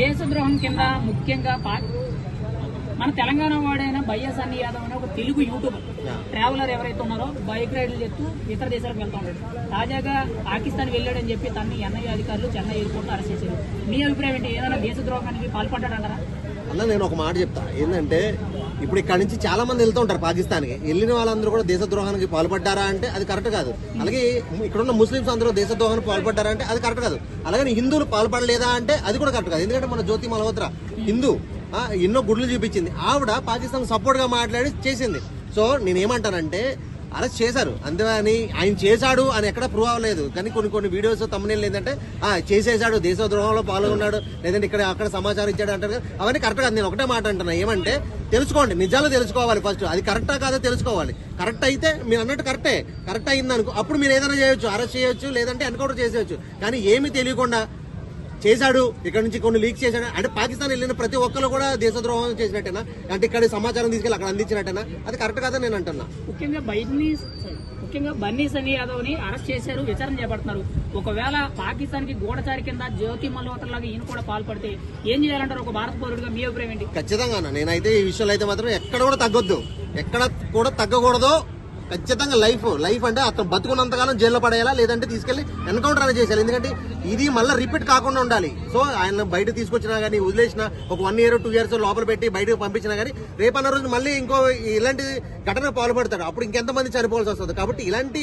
దేశద్రోహం కింద ముఖ్యంగా మన తెలంగాణ వాడైన బయ్యా సన్నీ యాదవ్ అనే ఒక తెలుగు యూట్యూబర్ ట్రావెలర్ ఎవరైతే ఉన్నారో బైక్ రైడ్లు చెప్తూ ఇతర దేశాలకు వెళ్తా ఉన్నాడు తాజాగా పాకిస్తాన్ వెళ్ళాడని చెప్పి తన్ని ఎన్ఐఏ అధికారులు చెన్నై ఎయిర్పోర్ట్ అరెస్ట్ చేశారు. మీ అభిప్రాయం ఏంటి? ఏదైనా దేశద్రోహానికి పాల్పడ్డాడంటారా? అన్న నేను ఒక మాట చెప్తా. ఏంటంటే ఇప్పుడు ఇక్కడ నుంచి చాలా మంది వెళ్తూ ఉంటారు పాకిస్తాన్కి. వెళ్ళిన వాళ్ళందరూ కూడా దేశద్రోహానికి పాల్పడ్డారా అంటే అది కరెక్ట్ కాదు. అలాగే ఇక్కడ ఉన్న ముస్లిమ్స్ అందరూ దేశద్రోహానికి పాల్పడ్డారా అంటే అది కరెక్ట్ కాదు. అలాగే హిందువులు పాల్పడలేదా అంటే అది కూడా కరెక్ట్ కాదు. ఎందుకంటే మన జ్యోతి మల్హోత్రా హిందూ ఎన్నో గుడ్లు చూపించింది. ఆవిడ పాకిస్తాన్ సపోర్ట్గా మాట్లాడి చేసింది. సో నేనేమంటానంటే అరెస్ట్ చేశారు. అంతేగాని ఆయన చేశాడు అని ఎక్కడ ప్రూవ్ అవ్వలేదు. కానీ కొన్ని కొన్ని వీడియోస్ తమ్మనేళ్ళు ఏంటంటే ఆ చేసేసాడు దేశద్రోహంలో పాల్గొన్నాడు లేదంటే ఇక్కడ అక్కడ సమాచారం ఇచ్చాడు అంటారు కదా. అవన్నీ కరెక్ట్ కాదు. నేను ఒకటే మాట అంటున్నా. ఏమంటే తెలుసుకోండి. నిజాలు తెలుసుకోవాలి ఫస్ట్ అది కరెక్టా కాదో తెలుసుకోవాలి. కరెక్ట్ అయితే మీరు అన్నట్టు కరెక్టే కరెక్ట్ అయింది అనుకో అప్పుడు మీరు ఏదైనా చేయొచ్చు. అరెస్ట్ చేయొచ్చు లేదంటే ఎన్కౌంటర్ చేసేయచ్చు. కానీ ఏమీ తెలియకుండా చేశాడు ఇక్కడ నుంచి కొన్ని లీక్ చేశాడు. అంటే పాకిస్తాన్ వెళ్ళిన ప్రతి ఒక్కరు కూడా దేశద్రోహం చేసినట్టేనా? అంటే ఇక్కడ సమాచారం తీసుకెళ్ళి అక్కడ అందించినట్టేనా? అది కరెక్ట్ కాదని నేను అంటున్నా. ముఖ్యంగా బైని ముఖ్యంగా బన్నీ సన్నీ యాదవ్ని అరెస్ట్ చేశారు విచారణ చేపడుతున్నారు. ఒకవేళ పాకిస్తాన్కి గూఢచారి కింద జ్యోతి మల్హోత్రా లాగా ఈయన కూడా పాల్పడితే ఏం చేయాలంటారు ఒక భారత పౌరుడిగా మీ అభిప్రాయం ఏంటి? ఖచ్చితంగా. నేనైతే ఈ విషయంలో అయితే మాత్రం ఎక్కడ కూడా తగ్గొద్దు. ఎక్కడ కూడా తగ్గకూడదు. ఖచ్చితంగా లైఫ్ లైఫ్ అంటే అతను బతుకున్నంతకాలం జైల్లో పడేయాలా? లేదంటే తీసుకెళ్ళి ఎన్కౌంటర్ అనేది చేసేయాలి? ఎందుకంటే ఇది మళ్ళీ రిపీట్ కాకుండా ఉండాలి. సో ఆయన బయట తీసుకొచ్చినా కానీ వదిలేసిన ఒక వన్ ఇయర్ టూ ఇయర్స్ లోపల పెట్టి బయటకు పంపించినా కానీ రేపన్న రోజు మళ్ళీ ఇంకో ఇలాంటి ఘటన పాల్పడతాడు. అప్పుడు ఇంకెంతమంది చనిపోవాల్సి వస్తుంది. కాబట్టి ఇలాంటి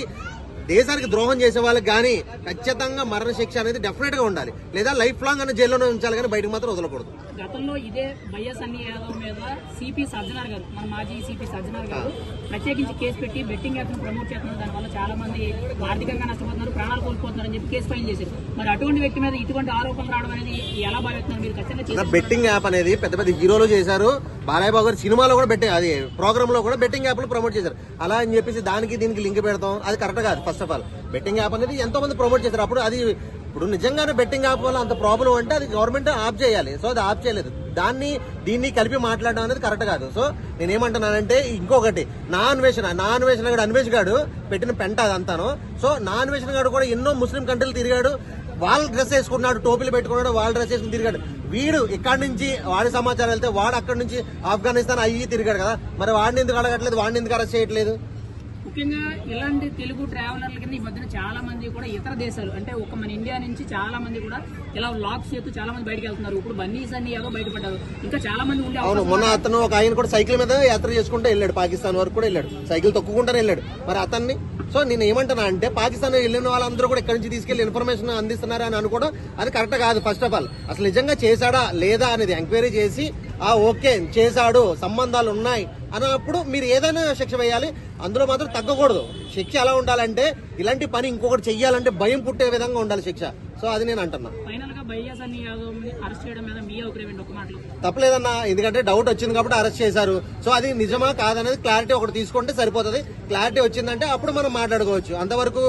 దేశానికి ద్రోహం చేసే వాళ్ళకి కానీ ఖచ్చితంగా మరణ శిక్ష అనేది డెఫినెట్గా ఉండాలి. లేదా లైఫ్ లాంగ్ అనే జైల్లోనే ఉంచాలి కానీ బయటకు మాత్రం వదలకూడదు. గతంలో ఇదే బయ్య సన్నీ యాదవ్ మీద సిపి సజ్జనార్ గారు మన మాజీ సిపి సజ్జనార్ గారు ప్రత్యేకించి కేసు పెట్టి బెట్టింగ్ యాప్ ప్రమోట్ చేస్తున్నారు. దానివల్ల చాలా మంది ఆర్థికంగా నష్టపోతున్నారు ప్రాణాలు కోల్పోతున్నారు అని చెప్పి కేసు ఫైల్ చేశారు. మరి అటువంటి వ్యక్తి మీద ఇటువంటి ఆరోపణలు రావడం అనేది ఎలా భావిస్తున్నారు? మీరు ఖచ్చితంగా బెట్టింగ్ యాప్ అనేది పెద్ద పెద్ద హీరోలు చేశారు. బాలయ్య బాబు గారు సినిమాలో కూడా బెట్టింగ్ అది ప్రోగ్రామ్లో కూడా బెట్టింగ్ యాప్లు ప్రమోట్ చేశారు. అలా అని చెప్పేసి దానికి దీనికి లింక్ పెడతాం. అది కరెక్ట్ కాదు first of all betting app అనేది ఎంతో మంది ప్రమోట్ చేశారు. అప్పుడు అది ఇప్పుడు నిజంగానే బెట్టింగ్ యాప్ వల్ల అంత ప్రాబ్లం అంటే అది గవర్నమెంట్ ఆప్ చేయాలి. సో అది ఆప్ చేయలేదు. దాన్ని దీన్ని కలిపి మాట్లాడడం అనేది కరెక్ట్ కాదు. సో నేనేమంటున్నానంటే ఇంకొకటి నా అన్వేషణ నా అన్వేషణ గడు అన్వేష్ గాడు పెట్టిన పెంట అదంతాను. సో నా అన్వేషణ గాడు కూడా ఎన్నో ముస్లిం కంట్రీలు తిరిగాడు. వాళ్ళ డ్రెస్ వేసుకున్నాడు టోపీలు పెట్టుకున్నాడు వాళ్ళ డ్రెస్ వేసుకుని తిరిగాడు. వీడు ఇక్కడ నుంచి వాడి సమాచారం వెళ్తే వాడు అక్కడి నుంచి ఆఫ్ఘనిస్తాన్ అయ్యి తిరిగాడు కదా. మరి వాడిని ఎందుకు అడగట్లేదు? వాడిని ఎందుకు అరెస్ట్ చేయట్లేదు? ముఖ్యంగా ఇలాంటి తెలుగు ట్రావెలర్ల కింద ఈ మధ్యన చాలా మంది కూడా ఇతర దేశాలు అంటే ఒక మన ఇండియా నుంచి చాలా మంది కూడా ఇలా వ్లాగ్స్ చేస్తూ చాలా మంది బయటకు వెళ్తున్నారు. ఇప్పుడు బన్నీ సన్నీ ఏదో బయటపడ్డారు. ఇంకా చాలా మంది ఉండే అవును మొన్న అతను ఒక ఆయన కూడా సైకిల్ మీద యాత్ర చేసుకుంటూ వెళ్ళాడు పాకిస్తాన్ వరకు కూడా వెళ్ళాడు. సైకిల్ తొక్కుకుంటానే వెళ్ళాడు. మరి అతన్ని సో నేను ఏమంటున్నా అంటే పాకిస్తాన్ వెళ్ళిన వాళ్ళందరూ కూడా ఇక్కడి నుంచి తీసుకెళ్ళి ఇన్ఫర్మేషన్ అందిస్తున్నారు అని అనుకోవడం అది కరెక్ట్ కాదు ఫస్ట్ ఆఫ్ ఆల్ అసలు నిజంగా చేశాడా లేదా అనేది ఎంక్వైరీ చేసి ఆ ఓకే చేశాడు సంబంధాలు ఉన్నాయి అన్నప్పుడు మీరు ఏదైనా శిక్ష వేయాలి అందులో మాత్రం తగ్గకూడదు. శిక్ష ఎలా ఉండాలంటే ఇలాంటి పని ఇంకొకటి చెయ్యాలంటే భయం పుట్టే విధంగా ఉండాలి శిక్ష. సో అది నేను అంటున్నా. తప్పలేదన్నా ఎందుకంటే డౌట్ వచ్చింది కాబట్టి అరెస్ట్ చేశారు. సో అది నిజమా కాదనేది క్లారిటీ ఒకటి తీసుకుంటే సరిపోతుంది. క్లారిటీ వచ్చిందంటే అప్పుడు మనం మాట్లాడుకోవచ్చు. అంతవరకు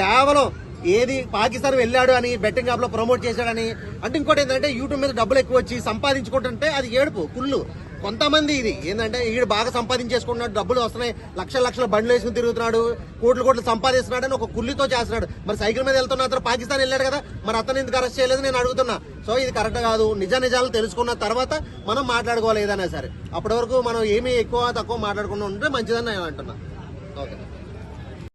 కేవలం ఏది పాకిస్తాన్ వెళ్ళాడు అని బెట్టింగ్ యాప్లో ప్రమోట్ చేశాడని అంటే ఇంకోటి ఏంటంటే యూట్యూబ్ మీద డబ్బులు ఎక్కువ వచ్చి సంపాదించుకుంటుంటే అది ఏడుపు కుళ్ళు. కొంతమంది ఇది. ఏంటంటే ఈడు బాగా సంపాదించేసుకుంటున్నాడు డబ్బులు వస్తున్నాయి లక్షల లక్షల బండ్లు వేసుకుని తిరుగుతున్నాడు కోట్లు కోట్లు సంపాదిస్తున్నాడు అని ఒక కుళ్ళితో చేస్తున్నాడు. మరి సైకిల్ మీద వెళ్తున్న అతను పాకిస్తాన్ వెళ్ళాడు కదా మరి అతను ఎందుకు అరెస్ట్ చేయలేదు నేను అడుగుతున్నా. సో ఇది కరెక్ట్ కాదు. నిజ నిజాలు తెలుసుకున్న తర్వాత మనం మాట్లాడుకోవాలి ఏదైనా సరే. అప్పటి వరకు మనం ఏమీ ఎక్కువ తక్కువ మాట్లాడకుండా ఉంటే మంచిదని నేను అంటున్నా. ఓకే.